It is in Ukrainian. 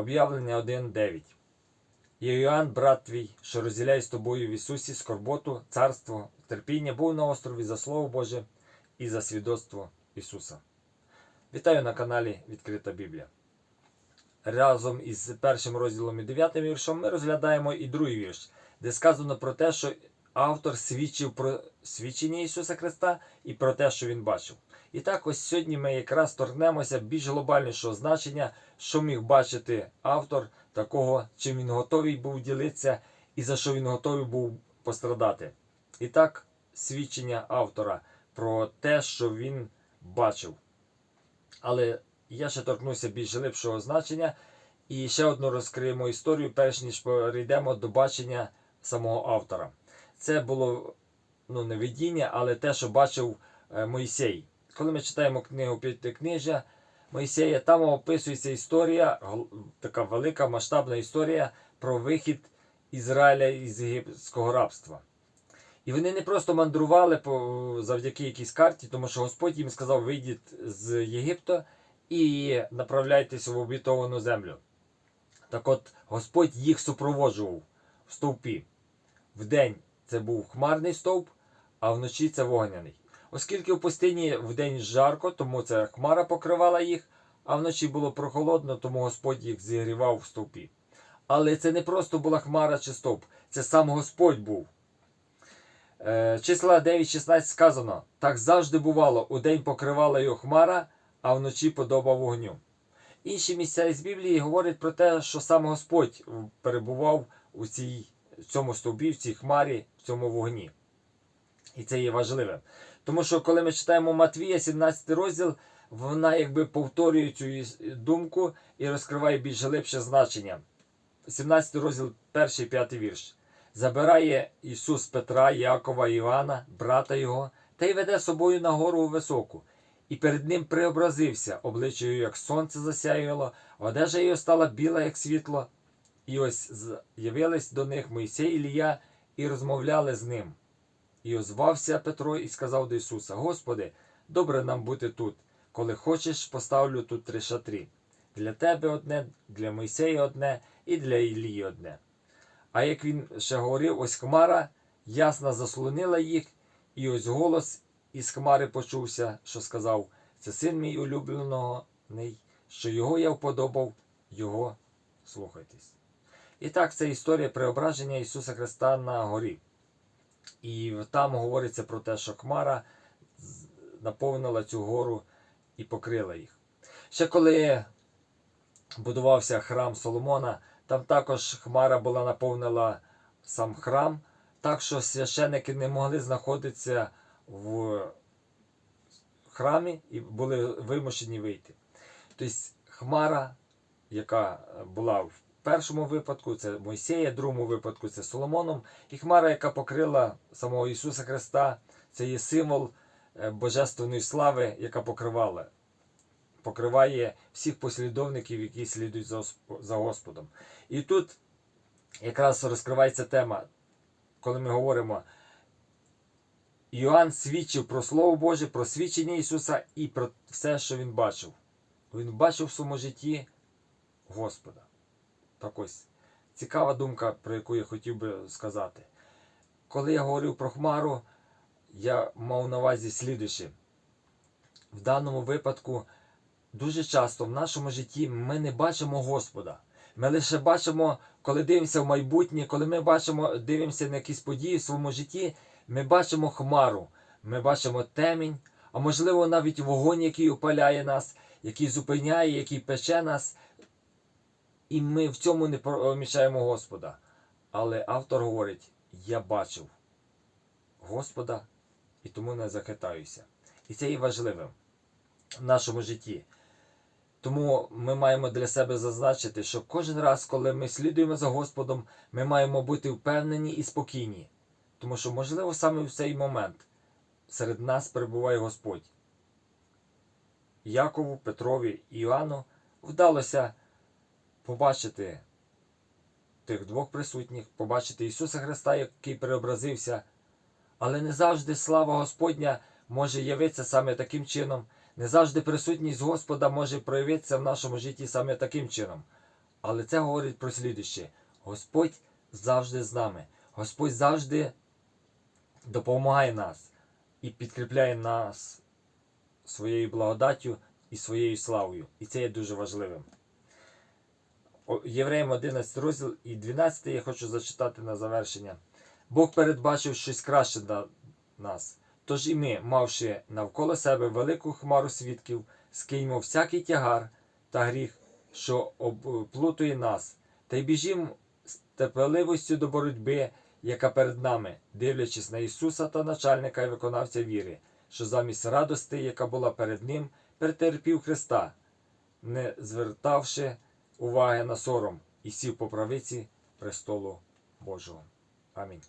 Об'явлення 1.9. Я Іоанн, брат твій, що розділяє з тобою в Ісусі скорботу, царство, терпіння, був на острові за Слово Боже і за свідоцтво Ісуса. Вітаю на каналі Відкрита Біблія. Разом із першим розділом і дев'ятим віршом ми розглядаємо і другий вірш, де сказано про те, що автор свідчив про свідчення Ісуса Христа і про те, що Він бачив. І так, ось сьогодні ми якраз торкнемося більш глобальнішого значення, що міг бачити автор такого, чим він готовий був ділитися і за що він готовий був пострадати. І так, свідчення автора про те, що він бачив. Але я ще торкнуся більш глибшого значення і ще одну розкриємо історію, перш ніж перейдемо до бачення самого автора. Це було ну, не видіння, але те, що бачив е, Мойсей. Коли ми читаємо книгу П'ятикнижжя Мойсея, там описується історія, така велика масштабна історія про вихід Ізраїля із єгипетського рабства. І вони не просто мандрували по, завдяки якійсь карті, тому що Господь їм сказав: вийдіть з Єгипту і направляйтесь в обітовану землю. Так от Господь їх супроводжував в стовпі. Вдень це був хмарний стовп, а вночі це вогняний. Оскільки в пустині вдень жарко, тому ця хмара покривала їх, а вночі було прохолодно, тому Господь їх зігрівав в стовпі. Але це не просто була хмара чи стовп, це сам Господь був. Е, числа 9.16 сказано: так завжди бувало, удень покривала його хмара, а вночі подоба вогню. Інші місця із Біблії говорять про те, що сам Господь перебував у цій, в цьому стовбі, в цій хмарі, в цьому вогні. І це є важливим. Тому що коли ми читаємо Матвія, 17 розділ, вона якби повторює цю думку і розкриває більш глибше значення. 17 розділ, перший п'ятий вірш. Забирає Ісус Петра, Якова, Івана, брата його, та й веде собою на гору високу. І перед ним преобразився, обличчя його, як сонце засяяло, одежа його стала біла, як світло. І ось з'явились до них Мойсей Ілія і розмовляли з ним. І озвався Петро і сказав до Ісуса: Господи, добре нам бути тут. Коли хочеш, поставлю тут три шатрі. Для тебе одне, для Мойсея одне і для Ілії одне. А як він ще говорив, ось хмара ясно заслонила їх, і ось голос із хмари почувся, що сказав: Це син мій улюбленого, що його я вподобав, його слухайтесь. І так, це історія преображення Ісуса Христа на горі. І там говориться про те, що хмара наповнила цю гору і покрила їх. Ще коли будувався храм Соломона, там також хмара була наповнила сам храм, так що священники не могли знаходитися в храмі і були вимушені вийти. Тобто хмара, яка була в першому випадку, це Мойсея, другому випадку це Соломоном, і хмара, яка покрила самого Ісуса Христа, це є символ е, божественної слави, яка покривала. Покриває всіх послідовників, які слідують за Господом. І тут якраз розкривається тема, коли ми говоримо, Іоанн свідчив про Слово Боже, про свідчення Ісуса і про все, що він бачив. Він бачив в своєму житті Господа. Так ось цікава думка, про яку я хотів би сказати. Коли я говорив про Хмару, я мав на увазі слідуюче. В даному випадку дуже часто в нашому житті ми не бачимо Господа. Ми лише бачимо, коли дивимося в майбутнє, коли ми бачимо, дивимося на якісь події в своєму житті, ми бачимо хмару, ми бачимо темінь, а можливо навіть вогонь, який опаляє нас, який зупиняє, який пече нас. І ми в цьому не помічаємо Господа. Але автор говорить: я бачив Господа і тому не захитаюся. І це є важливим в нашому житті. Тому ми маємо для себе зазначити, що кожен раз, коли ми слідуємо за Господом, ми маємо бути впевнені і спокійні. Тому що, можливо, саме в цей момент серед нас перебуває Господь. Якову, Петрові і Іоанну вдалося побачити тих двох присутніх, побачити Ісуса Христа, який преобразився. Але не завжди слава Господня може явитися саме таким чином. Не завжди присутність Господа може проявитися в нашому житті саме таким чином. Але це говорить про слідуще. Господь завжди з нами. Господь завжди допомагає нас і підкріпляє нас своєю благодаттю і своєю славою. І це є дуже важливим. Євреям 11 розділ і 12 я хочу зачитати на завершення. Бог передбачив щось краще для нас. Тож і ми, мавши навколо себе велику хмару свідків, скиньмо всякий тягар та гріх, що обплутує нас, та й біжім з терпеливостю до боротьби, яка перед нами, дивлячись на Ісуса та начальника і виконавця віри, що замість радости, яка була перед Ним, перетерпів Христа, не звертавши уваги на сором, і сів по правиці престолу Божого. Амінь.